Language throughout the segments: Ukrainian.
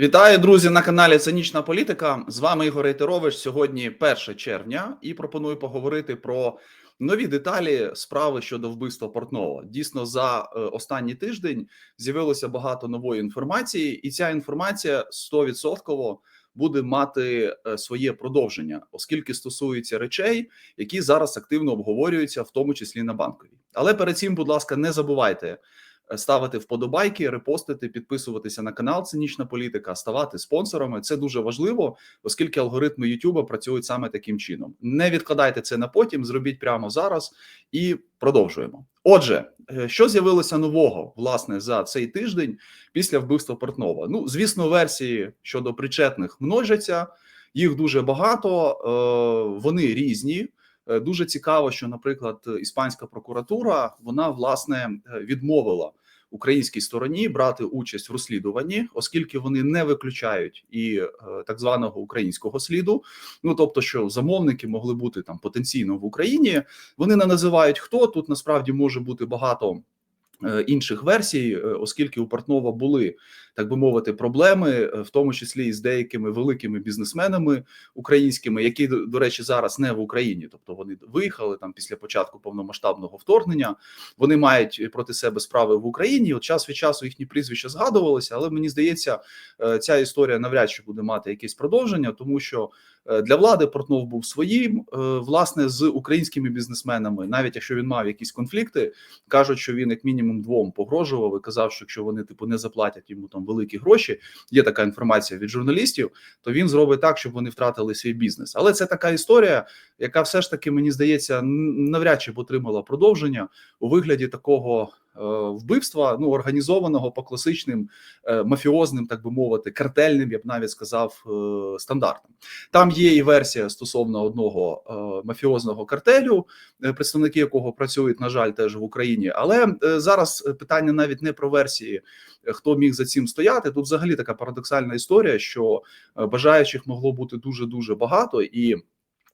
Вітаю, друзі, на каналі Цинічна Політика. З вами Ігор Рейтерович. Сьогодні 1 червня, і пропоную поговорити про нові деталі справи щодо вбивства Портнова. Дійсно, за е, останній тиждень з'явилося багато нової інформації, і ця інформація 100% буде мати е, своє продовження, оскільки стосується речей, які зараз активно обговорюються, в тому числі на банковій. Але перед цим, будь ласка, не забувайте ставити вподобайки, репостити, підписуватися на канал Цинічна політика, ставати спонсорами. Це дуже важливо, оскільки алгоритми Ютуба працюють саме таким чином. Не відкладайте це на потім, зробіть прямо зараз і продовжуємо. Отже, е, що з'явилося нового власне за цей тиждень після вбивства Портнова? Ну, звісно, версії щодо причетних множаться, їх дуже багато, е, вони різні. Е, дуже цікаво, що, наприклад, іспанська прокуратура вона власне відмовила українській стороні брати участь в розслідуванні, оскільки вони не виключають і е, так званого українського сліду. Ну тобто, що замовники могли бути там потенційно в Україні. Вони не називають хто тут насправді може бути багато. Е, інших версій, е, оскільки у Портнова були так би мовити проблеми, е, в тому числі і з деякими великими бізнесменами українськими, які до речі зараз не в Україні, тобто вони виїхали там після початку повномасштабного вторгнення. Вони мають проти себе справи в Україні. От час від часу їхні прізвища згадувалися, але мені здається, ця історія навряд чи буде мати якесь продовження, тому що для влади Портнов був своїм власне з українськими бізнесменами, навіть якщо він мав якісь конфлікти, кажуть, що він як мінімум мінімум двом погрожував і казав, що якщо вони типу не заплатять йому там великі гроші, є така інформація від журналістів, то він зробить так, щоб вони втратили свій бізнес. Але це така історія, яка все ж таки мені здається навряд чи б отримала продовження у вигляді такого. Е, вбивства ну організованого по класичним е, мафіозним, так би мовити, картельним, я б навіть сказав, е, стандартам. Там є і версія стосовно одного мафіозного картелю, представники якого працюють, на жаль, теж в Україні. Але зараз питання навіть не про версії, хто міг за цим стояти. Тут взагалі така парадоксальна історія, що бажаючих могло бути дуже дуже багато і.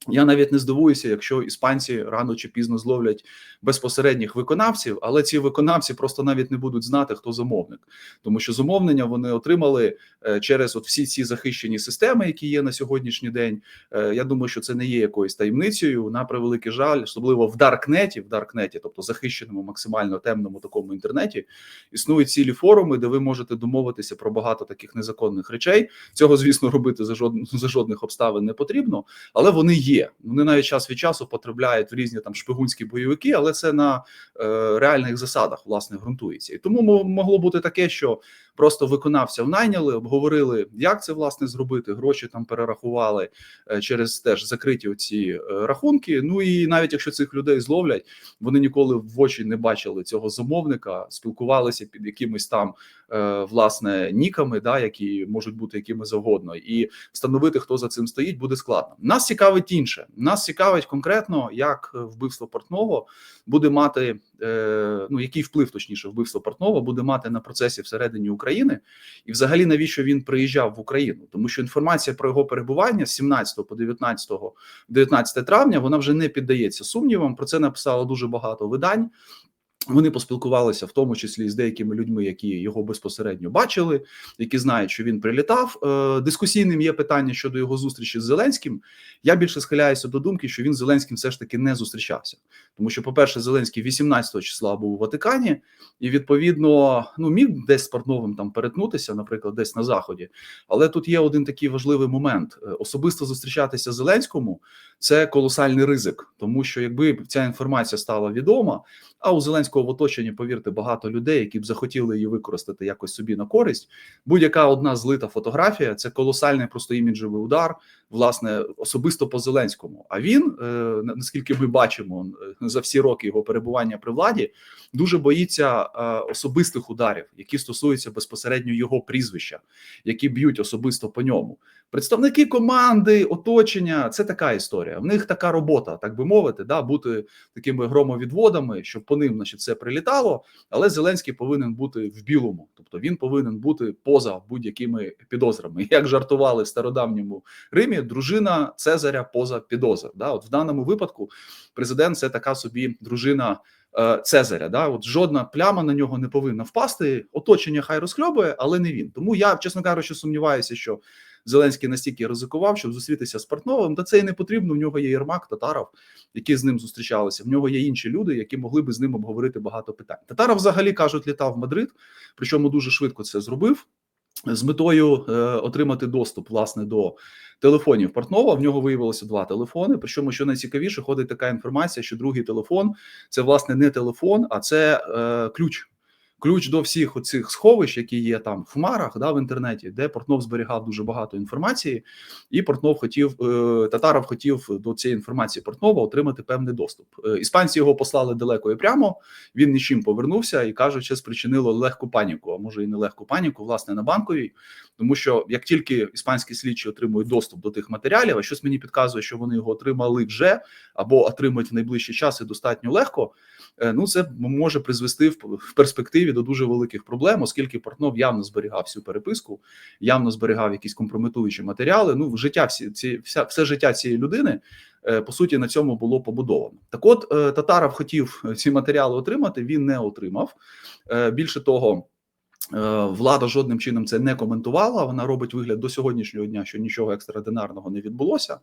Я навіть не здивуюся, якщо іспанці рано чи пізно зловлять безпосередніх виконавців, але ці виконавці просто навіть не будуть знати, хто замовник, тому що замовлення вони отримали е, через от всі ці захищені системи, які є на сьогоднішній день. Е, я думаю, що це не є якоюсь таємницею. На превеликий жаль, особливо в Даркнеті, в Даркнеті, тобто захищеному максимально темному такому інтернеті, існують цілі форуми, де ви можете домовитися про багато таких незаконних речей. Цього звісно робити за жодних за жодних обставин не потрібно, але вони є. Вони навіть час від часу потрапляють в різні там шпигунські бойовики, але це на е, реальних засадах власне ґрунтується. І тому могло бути таке, що просто виконавця найняли, обговорили, як це власне зробити. Гроші там перерахували е, через теж закриті оці е, рахунки. Ну і навіть якщо цих людей зловлять, вони ніколи в очі не бачили цього замовника, спілкувалися під якимись там е, власне ніками, да які можуть бути якими завгодно, і встановити, хто за цим стоїть, буде складно. Нас цікавить інше. Нас цікавить конкретно, як вбивство портного буде мати ну який вплив точніше вбивство портного буде мати на процесі всередині України, і взагалі навіщо він приїжджав в Україну? Тому що інформація про його перебування з 17 по 19, 19 травня вона вже не піддається сумнівам. Про це написало дуже багато видань. Вони поспілкувалися в тому числі з деякими людьми, які його безпосередньо бачили, які знають, що він прилітав. Е, дискусійним є питання щодо його зустрічі з Зеленським. Я більше схиляюся до думки, що він з Зеленським все ж таки не зустрічався, тому що, по-перше, Зеленський 18 числа був у Ватикані, і відповідно ну міг десь з Портновим там перетнутися, наприклад, десь на заході. Але тут є один такий важливий момент: е, особисто зустрічатися з Зеленському це колосальний ризик, тому що якби ця інформація стала відома, а у Зеленського в оточенні, повірте, багато людей, які б захотіли її використати якось собі на користь. Будь-яка одна злита фотографія це колосальний просто іміджовий удар, власне, особисто по Зеленському. А він, е, наскільки ми бачимо, е, за всі роки його перебування при владі, дуже боїться е, особистих ударів, які стосуються безпосередньо його прізвища, які б'ють особисто по ньому. Представники команди, оточення це така історія. В них така робота, так би мовити, да, бути такими громовідводами, щоб по ним значить, все прилітало. Але Зеленський повинен бути в білому, тобто він повинен бути поза будь-якими підозрами. Як жартували в стародавньому Римі, дружина Цезаря поза підозр. Да, от в даному випадку президент це така собі дружина е, Цезаря. Да? От жодна пляма на нього не повинна впасти. Оточення хай розхльобує, але не він. Тому я, чесно кажучи, сумніваюся, що Зеленський настільки ризикував, щоб зустрітися з Портновим. Та це і не потрібно. В нього є Єрмак, Татаров, які з ним зустрічалися. В нього є інші люди, які могли би з ним обговорити багато питань. Татаров взагалі кажуть, літав в Мадрид, причому дуже швидко це зробив. З метою е, отримати доступ власне до телефонів Портнова. В нього виявилося два телефони. Причому, що найцікавіше, ходить така інформація, що другий телефон це власне не телефон, а це е, ключ. Ключ до всіх оцих сховищ, які є там в хмарах, да, в інтернеті, де Портнов зберігав дуже багато інформації, і Портнов хотів е, Татаров хотів до цієї інформації Портнова отримати певний доступ. Е, іспанці його послали далеко і прямо. Він нічим повернувся і кажуть, що спричинило легку паніку, а може і не легку паніку, власне, на банковій. Тому що як тільки іспанські слідчі отримують доступ до тих матеріалів, а щось мені підказує, що вони його отримали вже або отримують в найближчі часи достатньо легко. Е, ну це може призвести в перспективі до дуже великих проблем, оскільки Портнов явно зберігав всю переписку, явно зберігав якісь компрометуючі матеріали. Ну, життя всі ці вся все життя цієї людини е, по суті на цьому було побудовано. Так, от е, Татаров хотів ці матеріали отримати. Він не отримав. Більше того. Влада жодним чином це не коментувала. Вона робить вигляд до сьогоднішнього дня, що нічого екстраординарного не відбулося.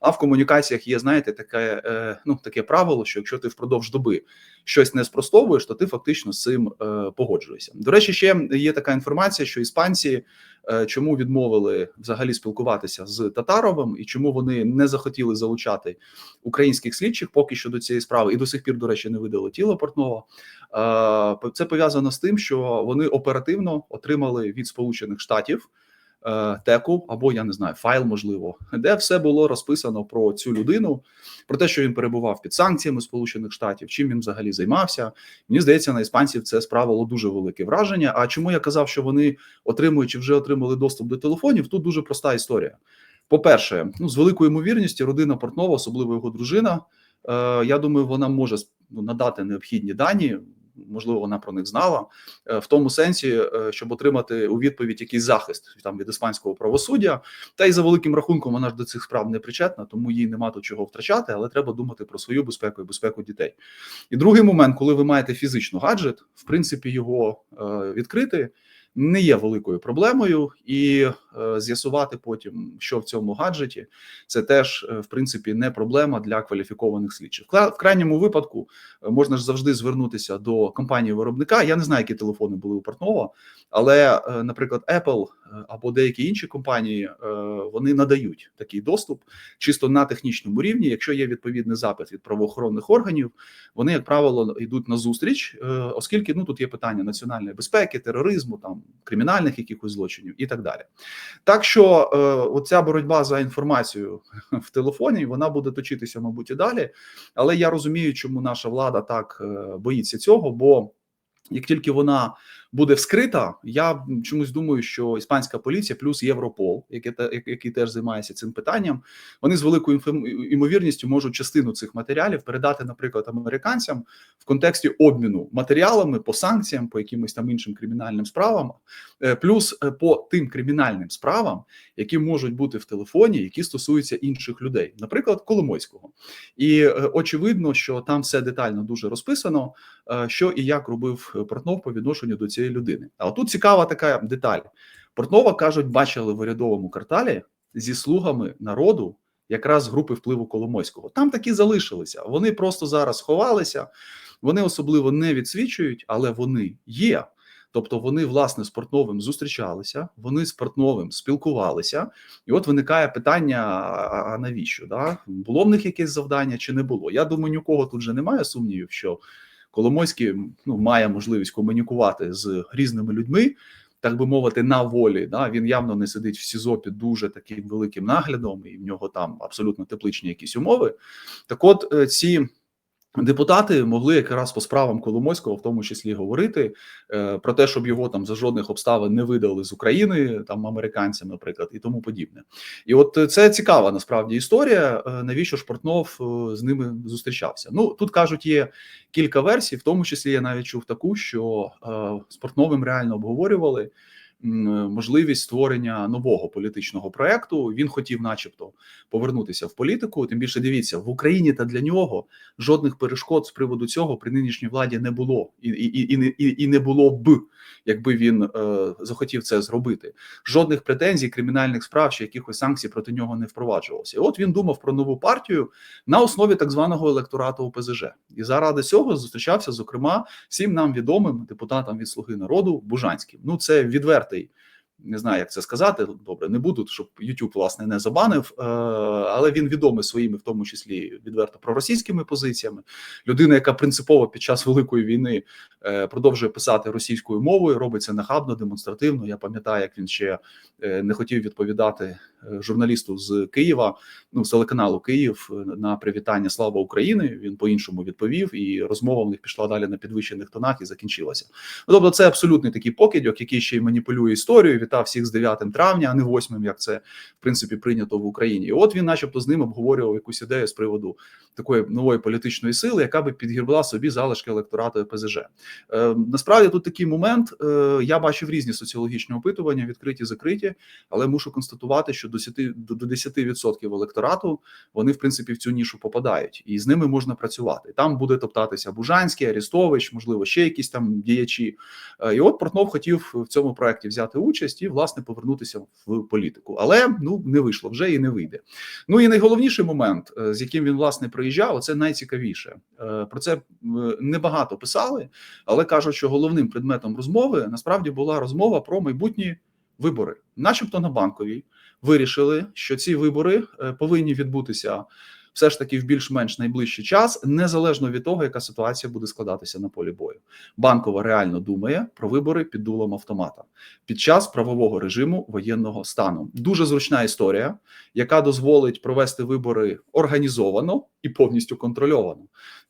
А в комунікаціях є, знаєте, таке ну таке правило, що якщо ти впродовж доби щось не спростовуєш, то ти фактично з цим е, погоджуєшся. До речі, ще є така інформація, що іспанці е, чому відмовили взагалі спілкуватися з Татаровим і чому вони не захотіли залучати українських слідчих поки що до цієї справи, і до сих пір, до речі, не видали тіло Портнова. Е, це пов'язано з тим, що вони оперативно отримали від Сполучених Штатів. Е, теку або я не знаю, файл, можливо, де все було розписано про цю людину, про те, що він перебував під санкціями Сполучених Штатів, чим він взагалі займався. Мені здається, на іспанців це справило дуже велике враження. А чому я казав, що вони отримують чи вже отримали доступ до телефонів? Тут дуже проста історія. По-перше, ну з великою ймовірністю, родина Портнова, особливо його дружина. Е, я думаю, вона може ну, надати необхідні дані можливо, вона про них знала е, в тому сенсі, е, щоб отримати у відповідь якийсь захист там від іспанського правосуддя. Та й за великим рахунком вона ж до цих справ не причетна, тому їй нема тут чого втрачати, але треба думати про свою безпеку і безпеку дітей. І другий момент, коли ви маєте фізично гаджет, в принципі, його е, відкрити не є великою проблемою, і е, з'ясувати потім, що в цьому гаджеті, це теж е, в принципі не проблема для кваліфікованих слідчих. В крайньому випадку е, можна ж завжди звернутися до компанії виробника. Я не знаю, які телефони були у Портнова, але, наприклад, Apple або деякі інші компанії вони надають такий доступ чисто на технічному рівні. Якщо є відповідний запит від правоохоронних органів, вони як правило йдуть на зустріч, оскільки ну тут є питання національної безпеки, тероризму там кримінальних якихось злочинів і так далі. Так що е, оця боротьба за інформацію в телефоні вона буде точитися, мабуть, і далі. Але я розумію, чому наша влада так е, боїться цього, бо як тільки вона буде вскрита. Я чомусь думаю, що іспанська поліція плюс Європол, який, який теж займається цим питанням, вони з великою імовірністю можуть частину цих матеріалів передати, наприклад, американцям в контексті обміну матеріалами по санкціям, по якимось там іншим кримінальним справам, е, плюс е, по тим кримінальним справам, які можуть бути в телефоні, які стосуються інших людей, наприклад, Коломойського. І е, очевидно, що там все детально дуже розписано, що і як робив Портнов по відношенню до цієї цієї людини. А отут цікава така деталь. Портнова кажуть, бачили в урядовому кварталі зі слугами народу якраз групи впливу Коломойського. Там такі залишилися. Вони просто зараз ховалися, вони особливо не відсвічують, але вони є. Тобто вони власне з Портновим зустрічалися, вони з Портновим спілкувалися, і от виникає питання: а навіщо? Да? Було в них якесь завдання чи не було? Я думаю, ні у кого тут же немає сумнівів, що Коломойський ну, має можливість комунікувати з різними людьми, так би мовити, на волі. Да? Він явно не сидить в СІЗО під дуже таким великим наглядом, і в нього там абсолютно тепличні якісь умови. Так, от е, ці. Депутати могли якраз по справам Коломойського, в тому числі, говорити е, про те, щоб його там за жодних обставин не видали з України, там американцям, наприклад, і тому подібне. І от це цікава насправді історія. Е, навіщо Шпортнов е, з ними зустрічався? Ну тут кажуть, є кілька версій, в тому числі я навіть чув таку, що з Портновим реально обговорювали можливість створення нового політичного проекту. Він хотів, начебто, повернутися в політику. Тим більше дивіться в Україні та для нього жодних перешкод з приводу цього при нинішній владі не було, і і, і, і, і не було б, якби він е, захотів це зробити. Жодних претензій, кримінальних справ чи якихось санкцій проти нього не впроваджувалося. І От він думав про нову партію на основі так званого електорату ОПЗЖ, і заради цього зустрічався зокрема всім нам відомим депутатам від Слуги народу Бужанським. Ну це aí. Не знаю, як це сказати. Добре, не буду, щоб YouTube, власне не забанив, е, але він відомий своїми, в тому числі відверто проросійськими позиціями. Людина, яка принципово під час великої війни е, продовжує писати російською мовою, робить це нахабно, демонстративно. Я пам'ятаю, як він ще е, не хотів відповідати журналісту з Києва, ну з телеканалу Київ на привітання Слава Україні. Він по іншому відповів, і розмова в них пішла далі на підвищених тонах і закінчилася. Ну, тобто, це абсолютний такий покидьок, який ще й маніпулює історією. Вітав всіх з 9 травня, а не 8, як це в принципі прийнято в Україні. І От він, начебто, з ним обговорював якусь ідею з приводу такої нової політичної сили, яка би підгірбла собі залишки електорату ПЗЖ. Е, Насправді тут такий момент. Е, Я бачив різні соціологічні опитування, відкриті, закриті, але мушу констатувати, що до 10%, до 10% електорату вони в принципі в цю нішу попадають, і з ними можна працювати. Там буде топтатися Бужанський, Арістович, можливо, ще якісь там діячі. Е, і от Портнов хотів в цьому проекті взяти участь і власне повернутися в політику, але ну не вийшло вже і не вийде. Ну і найголовніший момент, е, з яким він власне приїжджав, це найцікавіше. Е, про це небагато писали, але кажуть, що головним предметом розмови насправді була розмова про майбутні вибори, начебто на банковій вирішили, що ці вибори е, повинні відбутися все ж таки в більш-менш найближчий час, незалежно від того, яка ситуація буде складатися на полі бою. Банкова реально думає про вибори під дулом автомата під час правового режиму воєнного стану. Дуже зручна історія, яка дозволить провести вибори організовано і повністю контрольовано.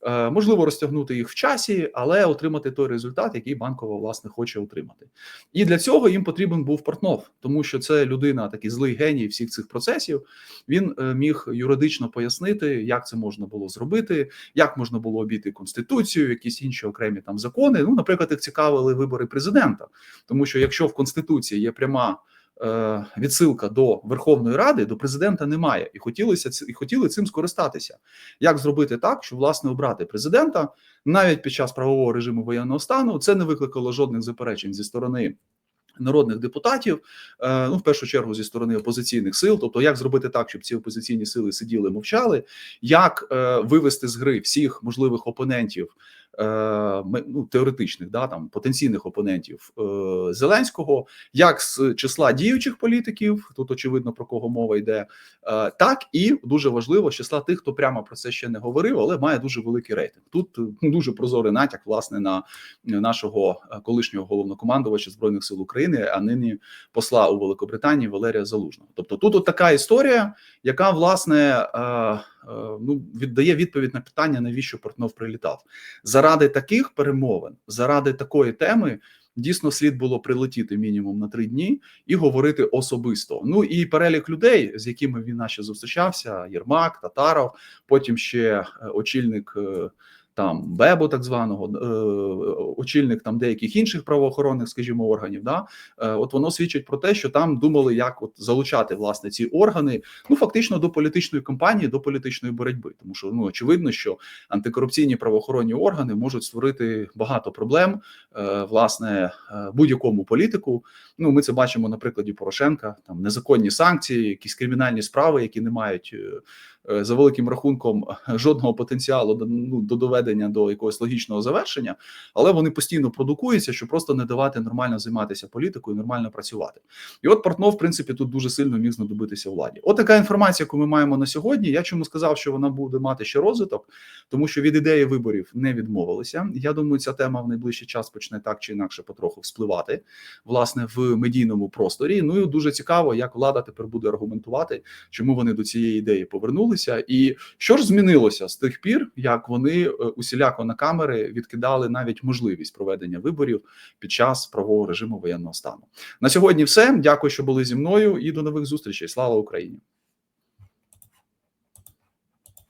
Е, можливо, розтягнути їх в часі, але отримати той результат, який банкова власне хоче отримати. І для цього їм потрібен був Портнов, тому що це людина, такий злий геній всіх цих процесів. Він е, міг юридично пояснити, як це можна було зробити, як можна було обійти конституцію, якісь інші окремі там закони. Ну, наприклад, їх цікавили вибори президента, тому що якщо в конституції є пряма. Е, відсилка до Верховної Ради до президента немає, і хотілося і хотіли цим скористатися. Як зробити так, щоб власне обрати президента навіть під час правового режиму воєнного стану? Це не викликало жодних заперечень зі сторони. Народних депутатів, е, ну в першу чергу зі сторони опозиційних сил, тобто як зробити так, щоб ці опозиційні сили сиділи, мовчали, як е, вивести з гри всіх можливих опонентів ну, теоретичних да там потенційних опонентів е, Зеленського, як з числа діючих політиків, тут очевидно про кого мова йде, е, так і дуже важливо з числа тих, хто прямо про це ще не говорив, але має дуже великий рейтинг. Тут ну, дуже прозорий натяк власне на нашого колишнього головнокомандувача збройних сил України, а нині посла у Великобританії Валерія Залужного. Тобто, тут от така історія, яка власне. Е, ну віддає відповідь на питання, навіщо Портнов прилітав заради таких перемовин, заради такої теми. Дійсно, слід було прилетіти мінімум на три дні і говорити особисто. Ну і перелік людей, з якими він наче зустрічався: Єрмак, Татаров, потім ще е, очільник е, там Бебо, так званого е, очільник там деяких інших правоохоронних, скажімо, органів. Да, е, от воно свідчить про те, що там думали, як от залучати власне ці органи, ну фактично до політичної кампанії, до політичної боротьби, тому що ну очевидно, що антикорупційні правоохоронні органи можуть створити багато проблем, е, власне, будь-якому політику. Ну, ми це бачимо на прикладі Порошенка, там незаконні санкції, якісь кримінальні справи, які не мають за великим рахунком жодного потенціалу ну, до доведення до якогось логічного завершення, але вони постійно продукуються, щоб просто не давати нормально займатися політикою, нормально працювати. І от Портнов, в принципі, тут дуже сильно міг знадобитися владі. От така інформація, яку ми маємо на сьогодні. Я чому сказав, що вона буде мати ще розвиток, тому що від ідеї виборів не відмовилися. Я думаю, ця тема в найближчий час почне так чи інакше потроху вспливати власне в медійному просторі. Ну і дуже цікаво, як влада тепер буде аргументувати, чому вони до цієї ідеї повернули повернулися, і що ж змінилося з тих пір, як вони е, усіляко на камери відкидали навіть можливість проведення виборів під час правового режиму воєнного стану на сьогодні. Все дякую, що були зі мною, і до нових зустрічей. Слава Україні.